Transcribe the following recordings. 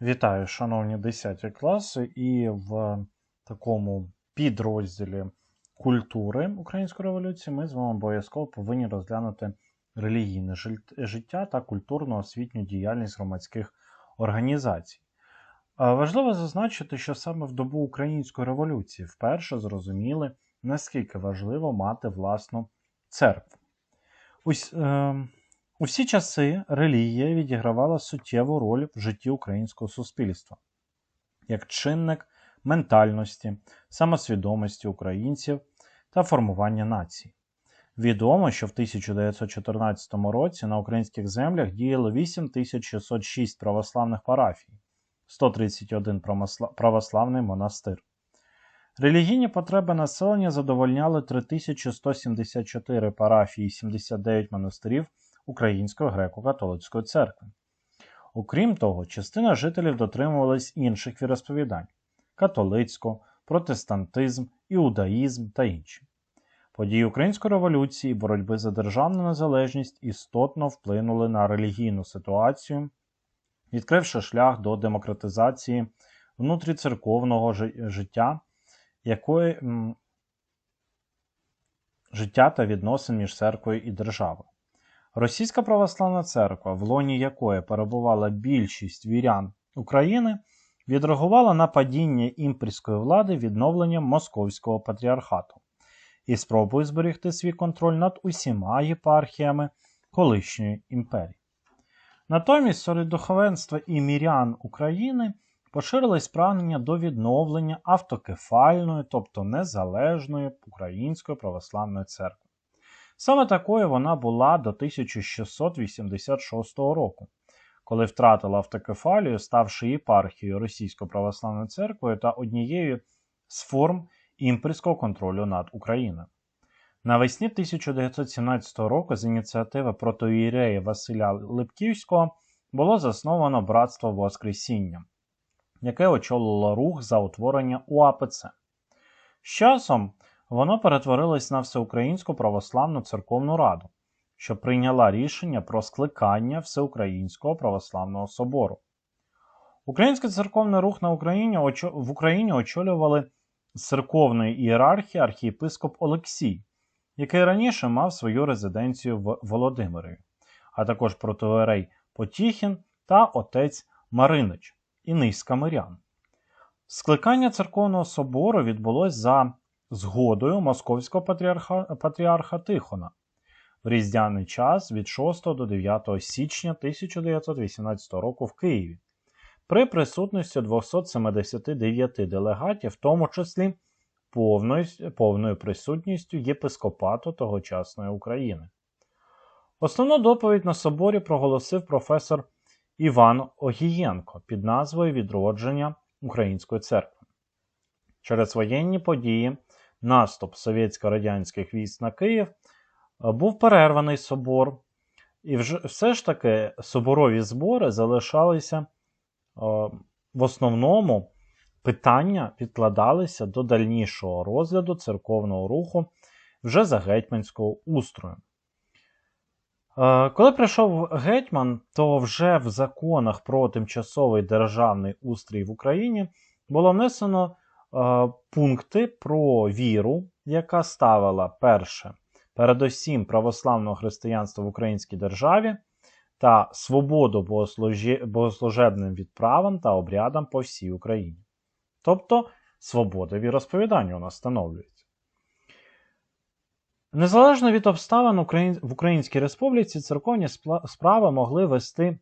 Вітаю, шановні 10 класи, і в такому підрозділі культури Української революції ми з вами обов'язково повинні розглянути релігійне життя та культурно-освітню діяльність громадських організацій. Важливо зазначити, що саме в добу Української революції вперше зрозуміли, наскільки важливо мати власну церкву. Ось, е у всі часи релігія відігравала суттєву роль в житті українського суспільства як чинник ментальності, самосвідомості українців та формування нації. Відомо, що в 1914 році на українських землях діяло 8606 православних парафій, 131 православний монастир. Релігійні потреби населення задовольняли 3174 парафії і 79 монастирів Української греко-католицької церкви. Окрім того, частина жителів дотримувались інших віросповідань католицько, протестантизм, іудаїзм та інші. Події Української революції боротьби за державну незалежність істотно вплинули на релігійну ситуацію, відкривши шлях до демократизації внутріцерковного життя, якої, життя та відносин між церквою і державою. Російська православна церква, в лоні якої перебувала більшість вірян України, відреагувала на падіння імперської влади відновленням Московського патріархату і спробує зберегти свій контроль над усіма єпархіями колишньої імперії. Натомість серед духовенства і мірян України поширились прагнення до відновлення автокефальної, тобто незалежної Української православної церкви. Саме такою вона була до 1686 року, коли втратила автокефалію, ставши єпархією Російської православної церкви та однією з форм імперського контролю над Україною. Навесні 1917 року з ініціативи протоірея Василя Липківського було засновано Братство Воскресіння, яке очолило рух за утворення УАПЦ. З часом воно перетворилось на Всеукраїнську православну церковну раду, що прийняла рішення про скликання Всеукраїнського православного собору. Український церковний рух на Україні в Україні очолювали церковної ієрархії архієпископ Олексій, який раніше мав свою резиденцію в Володимирі, а також протоерей Потіхін та отець Маринич і низка мирян. Скликання церковного собору відбулось за згодою Московського патріарха, патріарха Тихона в різдвяний час від 6 до 9 січня 1918 року в Києві при присутності 279 делегатів, в тому числі повною, повною присутністю єпископату тогочасної України. Основну доповідь на соборі проголосив професор Іван Огієнко під назвою Відродження Української церкви. Через воєнні події наступ совєтсько-радянських військ на Київ, е, був перерваний собор, і вже, все ж таки соборові збори залишалися е, в основному питання відкладалися до дальнішого розгляду церковного руху вже за гетьманського устрою. Е, коли прийшов гетьман, то вже в законах про тимчасовий державний устрій в Україні було внесено пункти про віру, яка ставила перше, передусім православного християнства в українській державі та свободу богослужебним відправам та обрядам по всій Україні. Тобто свобода віросповідання у нас встановлюється. Незалежно від обставин в Українській Республіці церковні справи могли вести, е,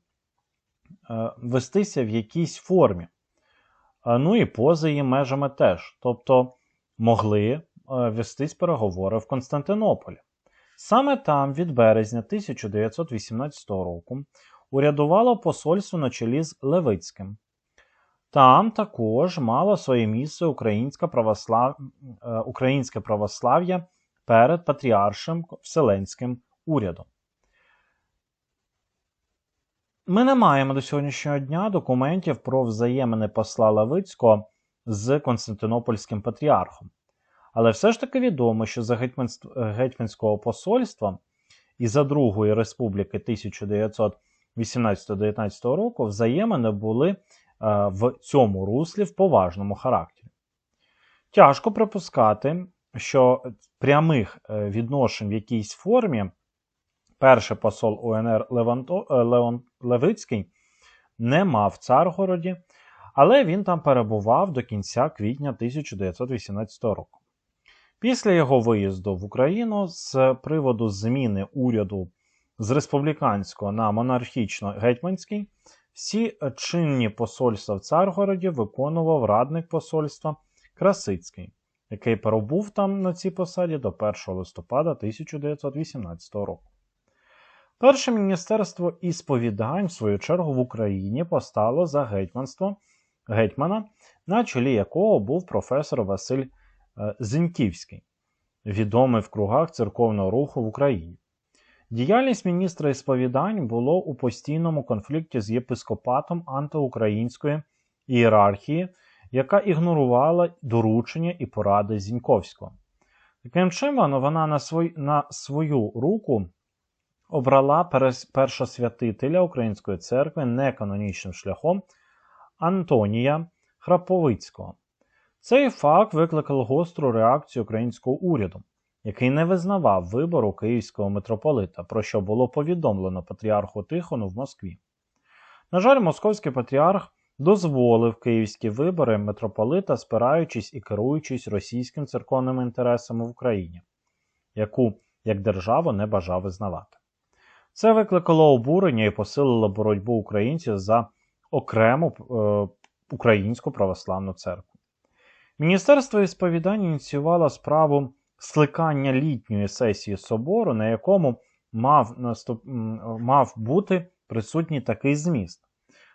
вестися в якійсь формі ну і поза її межами теж, тобто могли е, вестись переговори в Константинополі. Саме там від березня 1918 року урядувало посольство на чолі з Левицьким. Там також мало своє місце українське, православ... Е, українське православ'я перед Патріаршим Вселенським урядом. Ми не маємо до сьогоднішнього дня документів про взаємини посла Левицького з Константинопольським патріархом. Але все ж таки відомо, що за Гетьманського посольства і за Другої республіки 1918-19 року взаємини були в цьому руслі в поважному характері. Тяжко припускати, що прямих е, відношень в якійсь формі перший посол УНР Леванто, е, Леон Левицький не мав в Царгороді, але він там перебував до кінця квітня 1918 року. Після його виїзду в Україну з приводу зміни уряду з республіканського на монархічно-гетьманський, всі чинні посольства в Царгороді виконував радник посольства Красицький, який перебув там на цій посаді до 1 листопада 1918 року. Перше міністерство ісповідань, в свою чергу, в Україні постало за гетьманство гетьмана, на чолі якого був професор Василь е, Зіньківський, відомий в кругах церковного руху в Україні. Діяльність міністра ісповідань було у постійному конфлікті з єпископатом антиукраїнської ієрархії, яка ігнорувала доручення і поради Зіньковського. Таким чином, вона на свою руку обрала першосвятителя Української церкви неканонічним шляхом Антонія Храповицького. Цей факт викликав гостру реакцію українського уряду, який не визнавав вибору київського митрополита, про що було повідомлено патріарху Тихону в Москві. На жаль, московський патріарх дозволив київські вибори митрополита, спираючись і керуючись російським церковними інтересами в Україні, яку як державу не бажав визнавати. Це викликало обурення і посилило боротьбу українців за окрему е, українську православну церкву. Міністерство ісповідання ініціювало справу скликання літньої сесії собору, на якому мав, наступ, мав бути присутній такий зміст.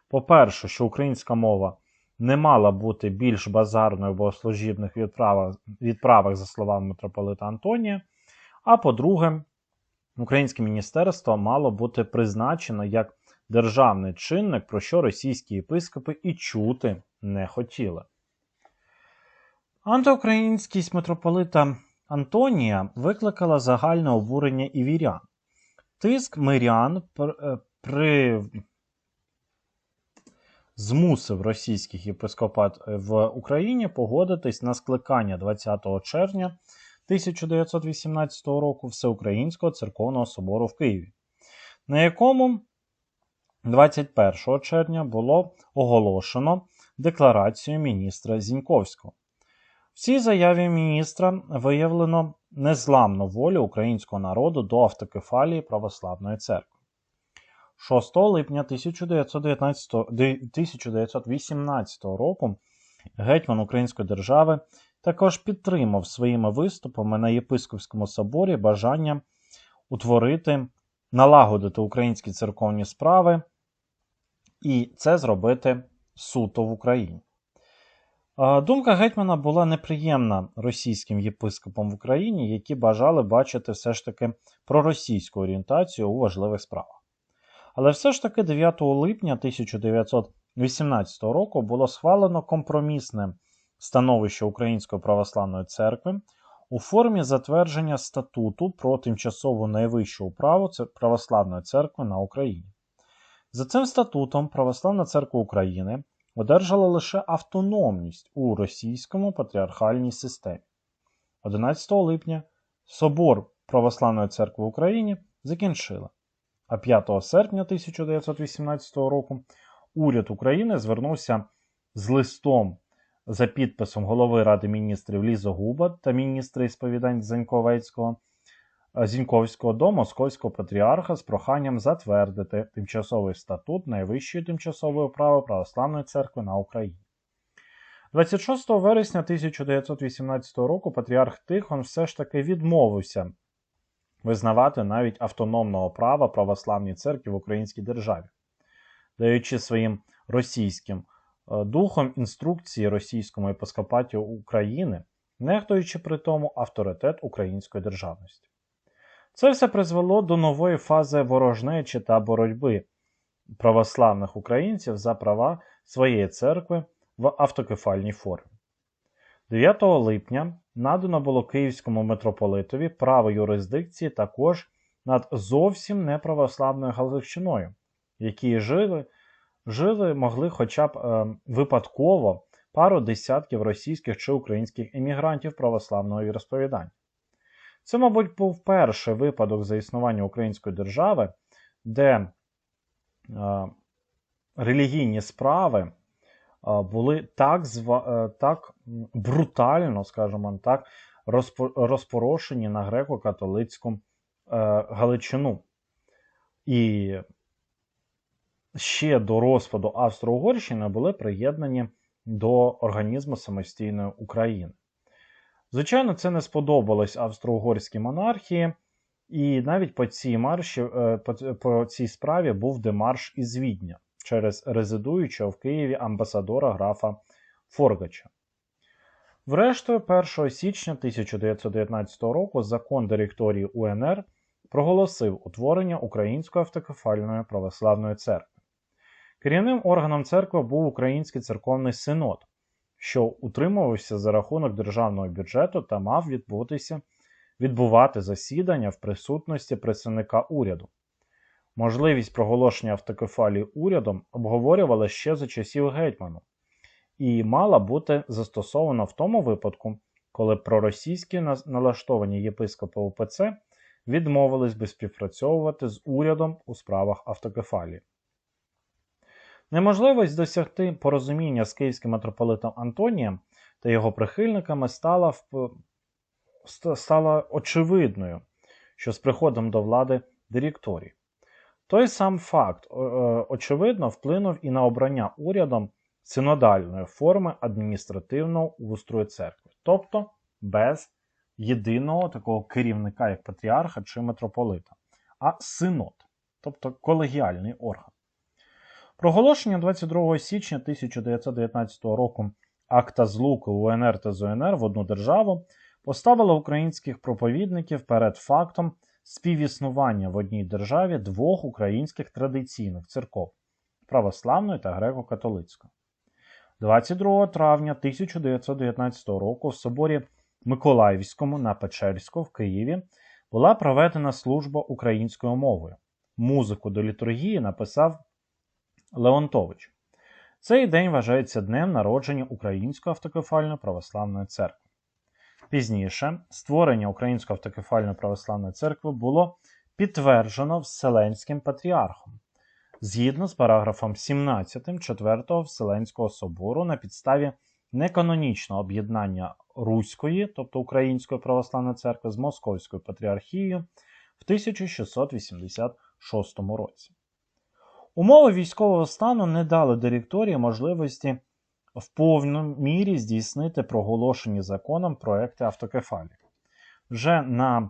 По-перше, що українська мова не мала бути більш базарною в богослужібних відправах, відправах, за словами митрополита Антонія. А по-друге, українське міністерство мало бути призначено як державний чинник, про що російські єпископи і чути не хотіли. Антиукраїнськість митрополита Антонія викликала загальне обурення і вірян. Тиск мирян е, при змусив російських єпископат в Україні погодитись на скликання 20 червня 1918 року Всеукраїнського церковного собору в Києві, на якому 21 червня було оголошено декларацію міністра Зіньковського. В цій заяві міністра виявлено незламну волю українського народу до автокефалії Православної церкви. 6 липня 1919, 1918 року гетьман Української держави також підтримав своїми виступами на Єпископському соборі бажання утворити, налагодити українські церковні справи і це зробити суто в Україні. Думка гетьмана була неприємна російським єпископам в Україні, які бажали бачити все ж таки проросійську орієнтацію у важливих справах. Але все ж таки 9 липня 1918 року було схвалено компромісне становище Української православної церкви у формі затвердження статуту про тимчасову найвищу управу православної церкви на Україні. За цим статутом Православна церква України одержала лише автономність у російському патріархальній системі. 11 липня Собор Православної церкви України закінчила, а 5 серпня 1918 року уряд України звернувся з листом за підписом голови Ради міністрів Лізогуба та міністра ісповідань Заньковецького Зіньковського до Московського патріарха з проханням затвердити тимчасовий статут найвищої тимчасової права Православної церкви на Україні. 26 вересня 1918 року патріарх Тихон все ж таки відмовився визнавати навіть автономного права православній церкві в Українській державі, даючи своїм російським е, духом інструкції російському епископаті України, нехтуючи при тому авторитет української державності. Це все призвело до нової фази ворожнечі та боротьби православних українців за права своєї церкви в автокефальній формі. 9 липня надано було Київському митрополитові право юрисдикції також над зовсім неправославною Галичиною, які жили жили могли хоча б е, випадково пару десятків російських чи українських емігрантів православного віросповідання. Це, мабуть, був перший випадок за існування української держави, де е, релігійні справи е, були так е, так брутально, скажімо так, розпорошені на греко-католицьку е, Галичину. І ще до розпаду Австро-Угорщини були приєднані до організму самостійної України. Звичайно, це не сподобалось австро-угорській монархії, і навіть по цій марші, е, по, цій справі був демарш із Відня через резидуючого в Києві амбасадора графа Форгача. Врештою, 1 січня 1919 року закон директорії УНР проголосив утворення Української автокефальної православної церкви. Керівним органом церкви був Український церковний синод, що утримувався за рахунок державного бюджету та мав відбутися, відбувати засідання в присутності представника уряду. Можливість проголошення автокефалії урядом обговорювала ще за часів гетьману і мала бути застосована в тому випадку, коли проросійські налаштовані єпископи УПЦ відмовились би співпрацьовувати з урядом у справах автокефалії. Неможливість досягти порозуміння з київським митрополитом Антонієм та його прихильниками стала в... стала очевидною, що з приходом до влади директорії. Той сам факт, очевидно, вплинув і на обрання урядом синодальної форми адміністративного устрою церкви, тобто без єдиного такого керівника, як патріарха чи митрополита, а синод, тобто колегіальний орган. Проголошення 22 січня 1919 року акта злуки УНР та ЗУНР в одну державу поставило українських проповідників перед фактом співіснування в одній державі двох українських традиційних церков православної та греко-католицької. 22 травня 1919 року в соборі Миколаївському на Печерську в Києві була проведена служба українською мовою. Музику до літургії написав Леонтович. Цей день вважається днем народження Української автокефальної православної церкви. Пізніше створення Української автокефальної православної церкви було підтверджено Вселенським патріархом згідно з параграфом 17 4 Вселенського собору на підставі неканонічного об'єднання Руської, тобто Української православної церкви з Московською патріархією в 1686 році. Умови військового стану не дали директорії можливості в повній мірі здійснити проголошені законом проекти автокефалії. Вже на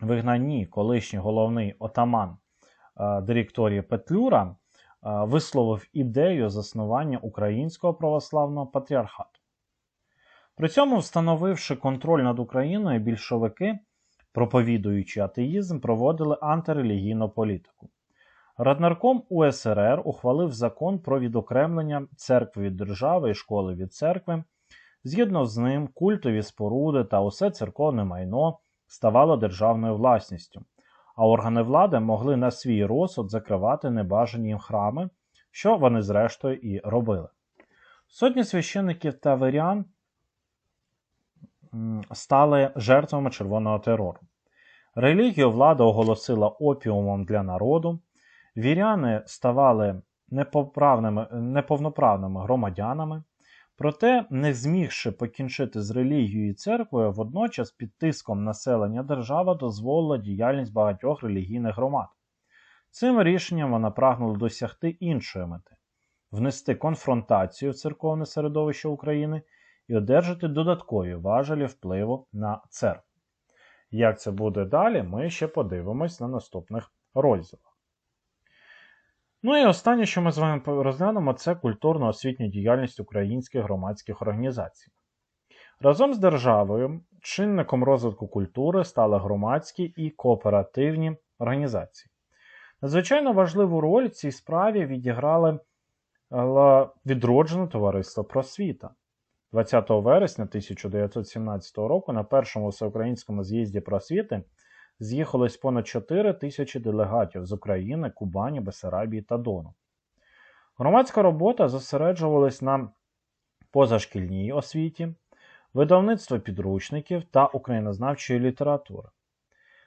вигнанні колишній головний отаман е, директорії Петлюра е, висловив ідею заснування Українського православного патріархату. При цьому, встановивши контроль над Україною, більшовики, проповідуючи атеїзм, проводили антирелігійну політику. Раднарком УСРР ухвалив закон про відокремлення церкви від держави і школи від церкви. Згідно з ним, культові споруди та усе церковне майно ставало державною власністю, а органи влади могли на свій розсуд закривати небажані храми, що вони зрештою і робили. Сотні священиків та вирян стали жертвами червоного терору. Релігію влада оголосила опіумом для народу. Віряни ставали неповноправними громадянами, проте, не змігши покінчити з релігією і церквою, водночас під тиском населення держава дозволила діяльність багатьох релігійних громад. Цим рішенням вона прагнула досягти іншої мети внести конфронтацію в церковне середовище України і одержати додаткові важелі впливу на церкву. Як це буде далі, ми ще подивимось на наступних розділах. Ну і останнє, що ми з вами розглянемо, це культурно-освітня діяльність українських громадських організацій. Разом з державою чинником розвитку культури стали громадські і кооперативні організації. Надзвичайно важливу роль в цій справі відіграли відроджене товариство просвіта. 20 вересня 1917 року на першому всеукраїнському з'їзді просвіти з'їхалось понад 4 тисячі делегатів з України, Кубані, Бесарабії та Дону. Громадська робота зосереджувалась на позашкільній освіті, видавництво підручників та українознавчої літератури.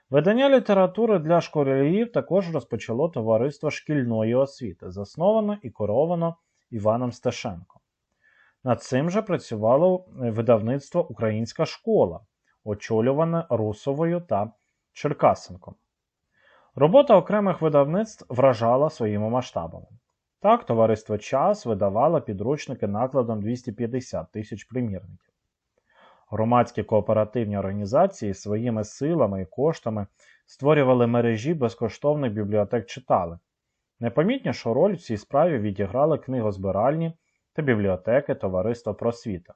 Видання літератури для школярів також розпочало товариство шкільної освіти, засновано і керовано Іваном Стешенком. Над цим же працювало видавництво Українська школа, очолюване Русовою та Черкасенком. Робота окремих видавництв вражала своїми масштабами. Так, товариство Час видавало підручники накладом 250 тисяч примірників. Громадські кооперативні організації своїми силами і коштами створювали мережі безкоштовних бібліотек читали. Найпомітнішу роль в цій справі відіграли книгозбиральні та бібліотеки Товариства Просвіта,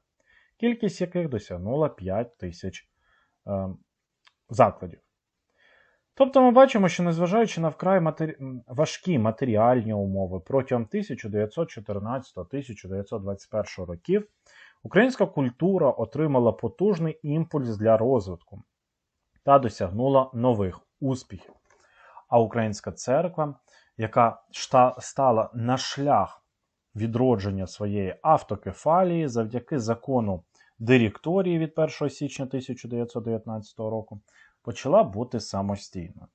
кількість яких досягнула 5 тисяч е, закладів. Тобто ми бачимо, що незважаючи на вкрай матері... важкі матеріальні умови протягом 1914-1921 років, українська культура отримала потужний імпульс для розвитку та досягнула нових успіхів. А українська церква, яка стала на шлях відродження своєї автокефалії завдяки закону директорії від 1 січня 1919 року, почала бути самостійною.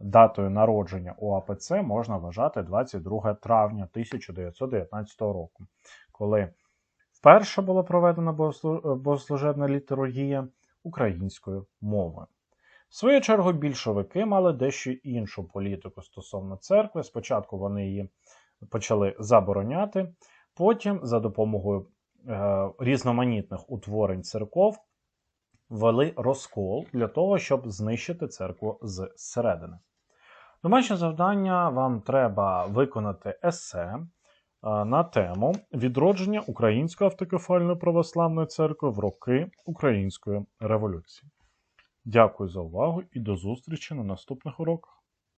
Датою народження УАПЦ можна вважати 22 травня 1919 року, коли вперше була проведена богослужебна літургія українською мовою. В свою чергу, більшовики мали дещо іншу політику стосовно церкви. Спочатку вони її почали забороняти, потім, за допомогою е, різноманітних утворень церков, ввели розкол для того, щоб знищити церкву зсередини. Домашнє завдання вам треба виконати есе е, на тему відродження Української автокефальної православної церкви в роки Української революції. Дякую за увагу і до зустрічі на наступних уроках.